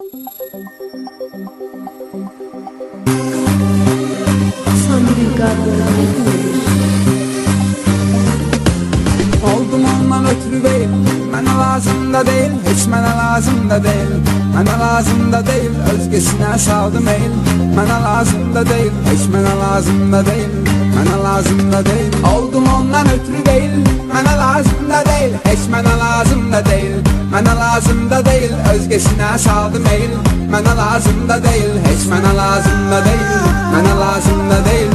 Oldum ondan ötürü değil Mənə lazım da değil Heç mənə lazım da değil. Mənə lazım da değil Özgesinə saldım el. Mənə lazım da değil Heç mənə lazım da değil. Mənə lazım da değil. Oldum ondan ötürü değil Mənə lazım da değil Heç mənə lazım da değil. Mənə lazım da değil Özgesinə saldım el Mənə lazım da değil Heç mənə lazım da değil Mənə lazım da değil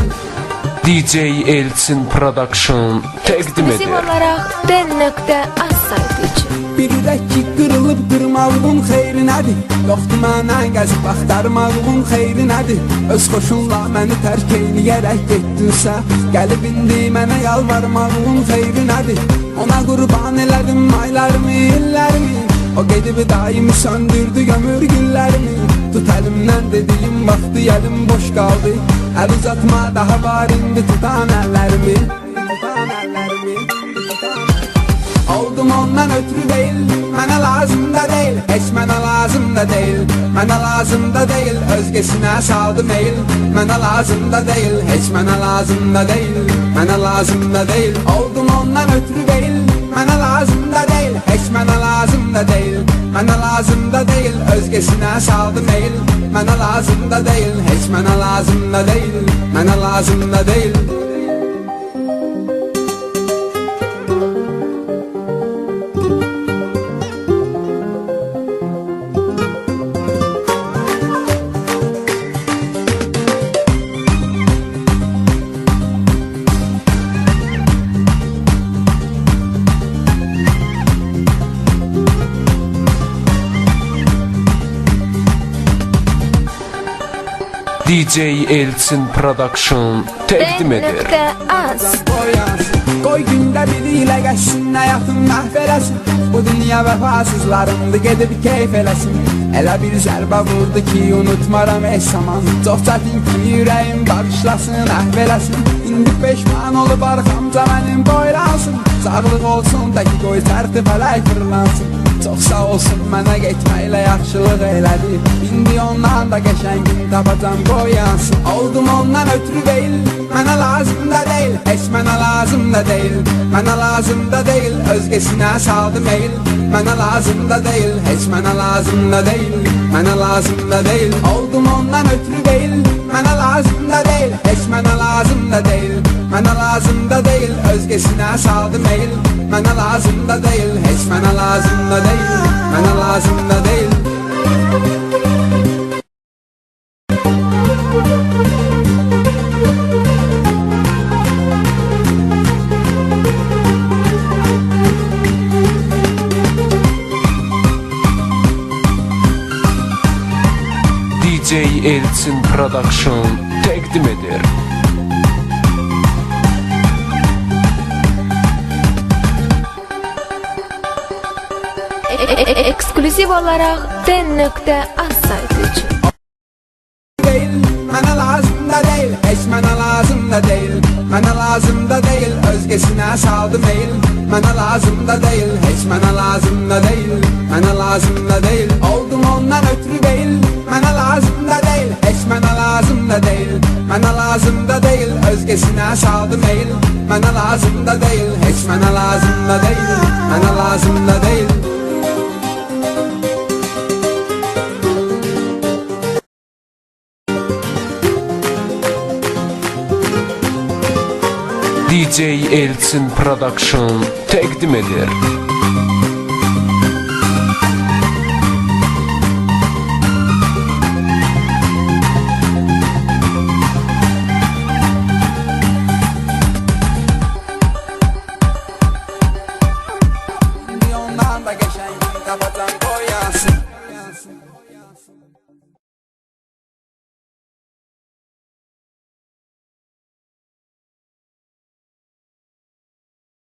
DJ Elçin Production təqdim Bizim edir. olarak den.az saytıcı. Bir ürək ki qırılıb qırmağın xeyri nədir? Yoxdur mənə gəzib axtarmağın xeyri nədir? Öz xoşunla məni tərk eyləyərək getdinsə Gəlib indi mənə yalvarmağın xeyri nədir? Ona qurban elədim aylarımı, illərimi O gedib daimi söndürdü gömür güllərimi Tut əlimdən dediyim vaxtı əlim boş qaldı Əl uzatma daha var indi tutan əllərimi Tutan tutan Oldum ondan ötürü değil Mənə lazım da değil. Heç mənə lazım da değil Mənə lazım da değil. Özgesinə saldım el Mənə lazım da değil. Heç mənə lazım da değil Mənə lazım da değil. Oldum ondan ötürü değil Mənə lazım Özgesinə saldım el Mənə lazım da değil. Heç mənə lazım da değil Mənə lazım da değil DJ Elçin Production təqdim edir. Qoy gündə biri ilə qəşsin Həyatın məhv eləsin Bu dünya vəfasızlarındı Gedib keyf eləsin Elə bir zərbə vurdu ki Unutmaram heç zaman. Çox çətin ki ürəyim Bağışlasın, əhv eləsin İndi peşman olub arxamca mənim boylansın. Sağlıq olsun da ki qoy tərti fələk fırlansın Çox sağ olsun mənə getməklə yaxşılıq elədi. İndi ondan da qəşəngin tapacam qoyansın Oldum ondan ötürü değil Mənə lazım da değil. Heç mənə lazım da değil Mənə lazım da değil. Özgesinə saldım el Mənə lazım da değil. Heç mənə lazım da değil Mənə lazım da değil. Oldum ondan ötürü değil Mənə lazım da değil. Heç mənə lazım da değil Mənə lazım da değil Özgesinə saldım el Mənə lazım da değil Heç mənə lazım da değil Mənə lazım da değil DJ Elçin Production təqdim edir. Olarak den.az saytıcı. değil Mənə lazım da değil Heç mənə lazım da değil Mənə lazım da değil Özgesinə saldım el Mənə lazım da değil Heç mənə lazım da değil Mənə lazım da değil Oldum ondan ötürü değil Mənə lazım da değil Heç mənə lazım da değil Mənə lazım da değil Özgesinə saldım el Mənə lazım da değil Heç mənə lazım da değil Mənə lazım da değil DJ Elçin Production təqdim edir. Ondan da geçen gün